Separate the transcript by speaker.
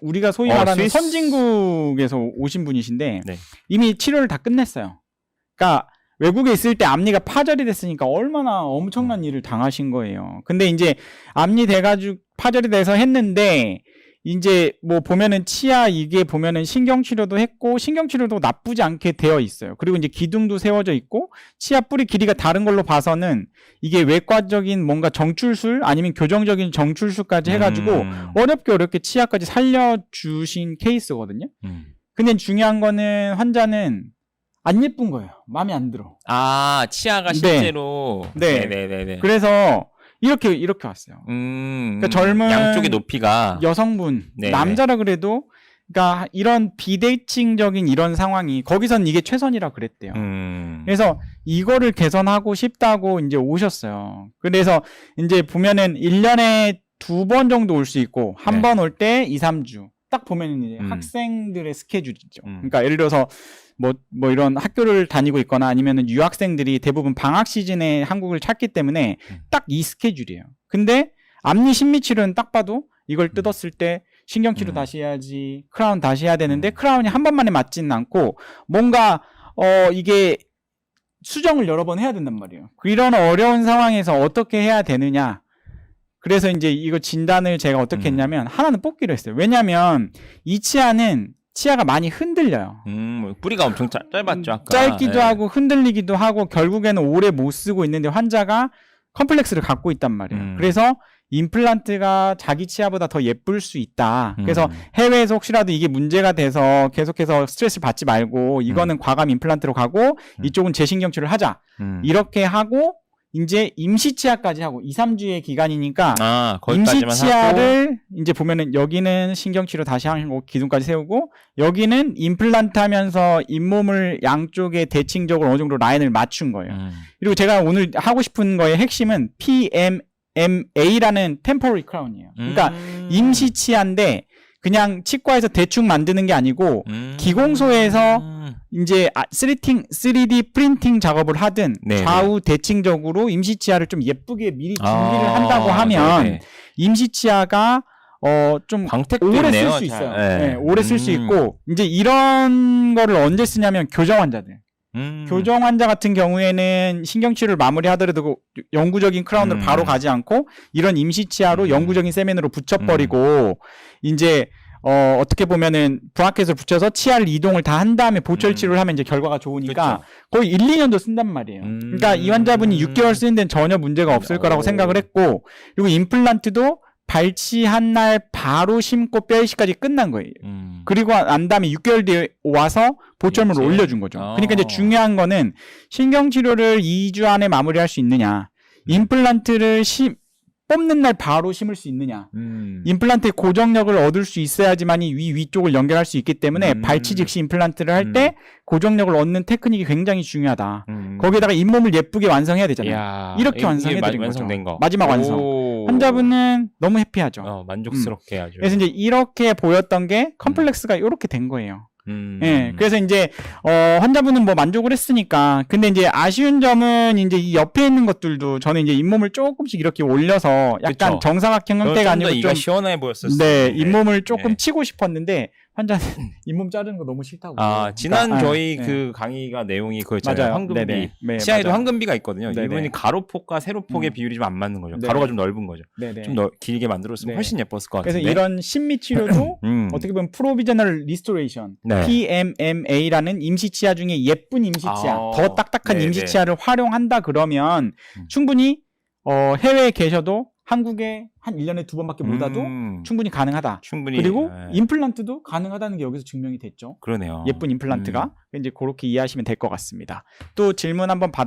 Speaker 1: 우리가 소위
Speaker 2: 어,
Speaker 1: 말하는
Speaker 2: 스위스.
Speaker 1: 선진국에서 오신 분이신데
Speaker 2: 네.
Speaker 1: 이미 치료를 다 끝냈어요. 그러니까 외국에 있을 때 앞니가 파절이 됐으니까 얼마나 엄청난 일을 당하신 거예요. 근데 이제 앞니 돼가지고 파절이 돼서 했는데 이제 뭐 보면은 치아 이게 보면은 신경 치료도 했고 신경 치료도 나쁘지 않게 되어 있어요. 그리고 이제 기둥도 세워져 있고 치아 뿌리 길이가 다른 걸로 봐서는 이게 외과적인 뭔가 정출술 아니면 교정적인 정출술까지 해가지고
Speaker 2: 음.
Speaker 1: 어렵게 어렵게 치아까지 살려주신 케이스거든요.
Speaker 2: 음.
Speaker 1: 근데 중요한 거는 환자는 안 예쁜 거예요. 마음에 안 들어.
Speaker 2: 아 치아가
Speaker 1: 네.
Speaker 2: 실제로
Speaker 1: 네.
Speaker 2: 네 네네.
Speaker 1: 그래서 이렇게 이렇게 왔어요.
Speaker 2: 음,
Speaker 1: 그러니까 젊은
Speaker 2: 양쪽의 높이가
Speaker 1: 여성분,
Speaker 2: 네.
Speaker 1: 남자라 그래도 그러니까 이런 비대칭적인 이런 상황이 거기선 이게 최선이라 그랬대요.
Speaker 2: 음.
Speaker 1: 그래서 이거를 개선하고 싶다고 이제 오셨어요. 그래서 이제 보면은 1년에 두 번 정도 올 수 있고 한
Speaker 2: 네.
Speaker 1: 번올때 2, 3주. 딱 보면은 이제
Speaker 2: 음.
Speaker 1: 학생들의 스케줄이죠.
Speaker 2: 음.
Speaker 1: 그러니까 예를 들어서 뭐, 뭐 이런 학교를 다니고 있거나 아니면은 유학생들이 대부분 방학 시즌에 한국을 찾기 때문에
Speaker 2: 음.
Speaker 1: 딱이 스케줄이에요. 근데 앞니 심미치료는 딱 봐도 이걸
Speaker 2: 음.
Speaker 1: 뜯었을 때 신경치료
Speaker 2: 음.
Speaker 1: 다시 해야지 크라운 다시 해야 되는데
Speaker 2: 음.
Speaker 1: 크라운이 한 번만에 맞지는 않고 뭔가 어 이게 수정을 여러 번 해야 된단 말이에요. 이런 어려운 상황에서 어떻게 해야 되느냐. 그래서 이제 이거 진단을 제가 어떻게
Speaker 2: 음.
Speaker 1: 했냐면 하나는 뽑기로 했어요. 왜냐면 이 치아는 치아가 많이 흔들려요.
Speaker 2: 음, 뭐 뿌리가 엄청 짧, 짧았죠 아까.
Speaker 1: 짧기도
Speaker 2: 네.
Speaker 1: 하고 흔들리기도 하고 결국에는 오래 못 쓰고 있는데 환자가 컴플렉스를 갖고 있단 말이에요.
Speaker 2: 음.
Speaker 1: 그래서 임플란트가 자기 치아보다 더 예쁠 수 있다. 그래서
Speaker 2: 음.
Speaker 1: 해외에서 혹시라도 이게 문제가 돼서 계속해서 스트레스 받지 말고 이거는 과감 임플란트로 가고
Speaker 2: 음.
Speaker 1: 이쪽은 재신경치료를 하자.
Speaker 2: 음.
Speaker 1: 이렇게 하고 이제 임시 치아까지 하고 2, 3주의 기간이니까
Speaker 2: 아
Speaker 1: 임시
Speaker 2: 거기까지만.
Speaker 1: 치아를 이제 보면은 여기는 신경치료 다시 하고 기둥까지 세우고 여기는 임플란트 하면서 잇몸을 양쪽에 대칭적으로 어느 정도 라인을 맞춘 거예요.
Speaker 2: 음.
Speaker 1: 그리고 제가 오늘 하고 싶은 거의 핵심은 PMMA라는 temporary crown이에요. 그러니까
Speaker 2: 음.
Speaker 1: 임시 치아인데 그냥 치과에서 대충 만드는 게 아니고
Speaker 2: 음.
Speaker 1: 기공소에서
Speaker 2: 음.
Speaker 1: 이제 아, 3D, 3D 프린팅 작업을 하든
Speaker 2: 네네.
Speaker 1: 좌우 대칭적으로 임시 치아를 좀 예쁘게 미리 준비를
Speaker 2: 아,
Speaker 1: 한다고 하면
Speaker 2: 네네.
Speaker 1: 임시 치아가 어좀 오래 쓸수
Speaker 2: 잘.
Speaker 1: 있어요.
Speaker 2: 네.
Speaker 1: 네, 오래 쓸수
Speaker 2: 음.
Speaker 1: 있고 이제 이런 거를 언제 쓰냐면 교정 환자들.
Speaker 2: 음.
Speaker 1: 교정 환자 같은 경우에는 신경치료를 마무리하더라도 그 영구적인 크라운으로
Speaker 2: 음.
Speaker 1: 바로 가지 않고 이런 임시 치아로
Speaker 2: 음.
Speaker 1: 영구적인 세면으로 붙여버리고 이제 어 어떻게 보면은 브라켓을 붙여서 치아를 이동을 다 한 다음에 보철
Speaker 2: 음.
Speaker 1: 치료를 하면 이제 결과가 좋으니까
Speaker 2: 그쵸.
Speaker 1: 거의 1, 2년도 쓴단 말이에요.
Speaker 2: 음.
Speaker 1: 그러니까 이 환자분이 6개월 쓰는 데는 전혀 문제가 없을 거라고
Speaker 2: 오.
Speaker 1: 생각을 했고 그리고 임플란트도 발치한 날 바로 심고 뼈 이식까지 끝난 거예요.
Speaker 2: 음.
Speaker 1: 그리고 난 다음에 6개월 뒤에 와서 보철물을
Speaker 2: 이제?
Speaker 1: 올려준 거죠.
Speaker 2: 어.
Speaker 1: 그러니까 이제 중요한 거는 신경치료를 2주 안에 마무리할 수 있느냐,
Speaker 2: 음.
Speaker 1: 임플란트를 심, 뽑는 날 바로 심을 수 있느냐,
Speaker 2: 음.
Speaker 1: 임플란트의 고정력을 얻을 수 있어야지만 이 위 위쪽을 연결할 수 있기 때문에
Speaker 2: 음.
Speaker 1: 발치 즉시 임플란트를 할때 고정력을 얻는 테크닉이 굉장히 중요하다.
Speaker 2: 음.
Speaker 1: 거기에다가 잇몸을 예쁘게 완성해야 되잖아요.
Speaker 2: 이야,
Speaker 1: 이렇게 완성해드린
Speaker 2: 마-
Speaker 1: 거죠.
Speaker 2: 거.
Speaker 1: 마지막 완성.
Speaker 2: 오.
Speaker 1: 환자분은 너무 해피하죠.
Speaker 2: 어, 만족스럽게 아주.
Speaker 1: 그래서 이제 이렇게 보였던 게 컴플렉스가 이렇게 된 거예요.
Speaker 2: 음.
Speaker 1: 예, 그래서 이제 어 환자분은 뭐 만족을 했으니까 근데 이제 아쉬운 점은 이제 이 옆에 있는 것들도 저는 이제 잇몸을 조금씩 이렇게 올려서 약간
Speaker 2: 그쵸.
Speaker 1: 정사각형 형태가 아니고
Speaker 2: 이가
Speaker 1: 좀
Speaker 2: 시원해 보였었어요.
Speaker 1: 네, 잇몸을 조금
Speaker 2: 네.
Speaker 1: 치고 싶었는데 환자는 잇몸 자르는 거 너무 싫다고.
Speaker 2: 아,
Speaker 1: 그래요.
Speaker 2: 지난
Speaker 1: 그러니까,
Speaker 2: 저희
Speaker 1: 아, 네.
Speaker 2: 그 강의가 내용이 그거였잖아요.
Speaker 1: 맞아요.
Speaker 2: 황금비.
Speaker 1: 네네. 네,
Speaker 2: 치아에도
Speaker 1: 맞아요.
Speaker 2: 황금비가 있거든요.
Speaker 1: 네네.
Speaker 2: 이분이 가로폭과 세로폭의
Speaker 1: 음.
Speaker 2: 비율이 좀 안 맞는 거죠.
Speaker 1: 네네.
Speaker 2: 가로가 좀 넓은 거죠.
Speaker 1: 네네.
Speaker 2: 좀더 길게 만들었으면
Speaker 1: 네.
Speaker 2: 훨씬 예뻤을 것
Speaker 1: 그래서
Speaker 2: 같은데.
Speaker 1: 이런 심미 치료도
Speaker 2: 음.
Speaker 1: 어떻게 보면 프로비저널 리스토레이션
Speaker 2: 네.
Speaker 1: PMMA라는 임시 치아 중에 예쁜 임시 치아,
Speaker 2: 아,
Speaker 1: 더 딱딱한
Speaker 2: 네네.
Speaker 1: 임시 치아를 활용한다 그러면
Speaker 2: 음.
Speaker 1: 충분히 어, 해외에 계셔도 한국에 한 1년에 두 번밖에 못 와도
Speaker 2: 음.
Speaker 1: 충분히 가능하다.
Speaker 2: 충분히
Speaker 1: 그리고
Speaker 2: 네.
Speaker 1: 임플란트도 가능하다는 게 여기서 증명이 됐죠.
Speaker 2: 그러네요.
Speaker 1: 예쁜 임플란트가
Speaker 2: 음.
Speaker 1: 이제 그렇게 이해하시면 될 것 같습니다. 또 질문 한번 받.